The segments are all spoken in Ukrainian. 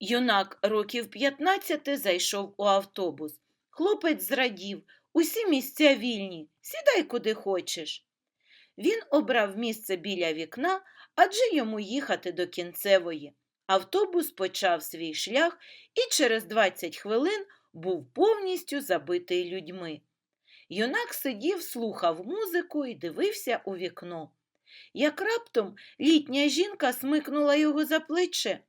Юнак років 15 зайшов у автобус. Хлопець зрадів, усі місця вільні, сідай куди хочеш. Він обрав місце біля вікна, адже йому їхати до кінцевої. Автобус почав свій шлях і через 20 хвилин був повністю забитий людьми. Юнак сидів, слухав музику і дивився у вікно. Як раптом літня жінка смикнула його за плече.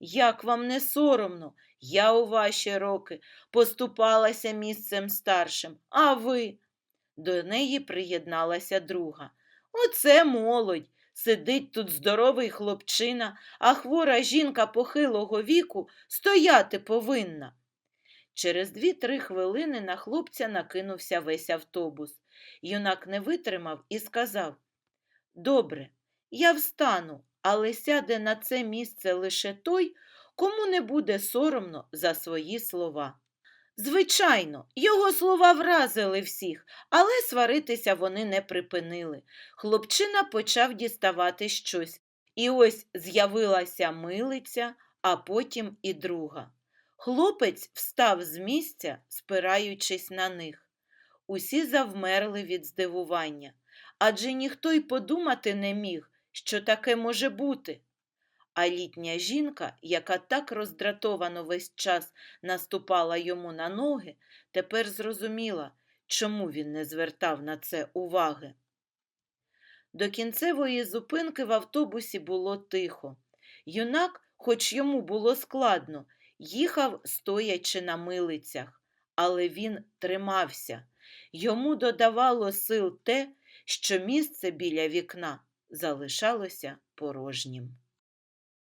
Як вам не соромно, я у ваші роки поступалася місцем старшим, а ви? До неї приєдналася друга. Оце молодь. Сидить тут здоровий хлопчина, а хвора жінка похилого віку стояти повинна. Через дві-три хвилини на хлопця накинувся весь автобус. Юнак не витримав і сказав Добре, я встану, але сяде на це місце лише той, кому не буде соромно за свої слова. Звичайно, його слова вразили всіх, але сваритися вони не припинили. Хлопчина почав діставати щось, і ось з'явилася милиця, а потім і друга. Хлопець встав з місця, спираючись на них. Усі завмерли від здивування, адже ніхто й подумати не міг, що таке може бути. А літня жінка, яка так роздратовано весь час наступала йому на ноги, тепер зрозуміла, чому він не звертав на це уваги. До кінцевої зупинки в автобусі було тихо. Юнак, хоч йому було складно, їхав, стоячи на милицях, але він тримався. Йому додавало сил те, що місце біля вікна залишалося порожнім.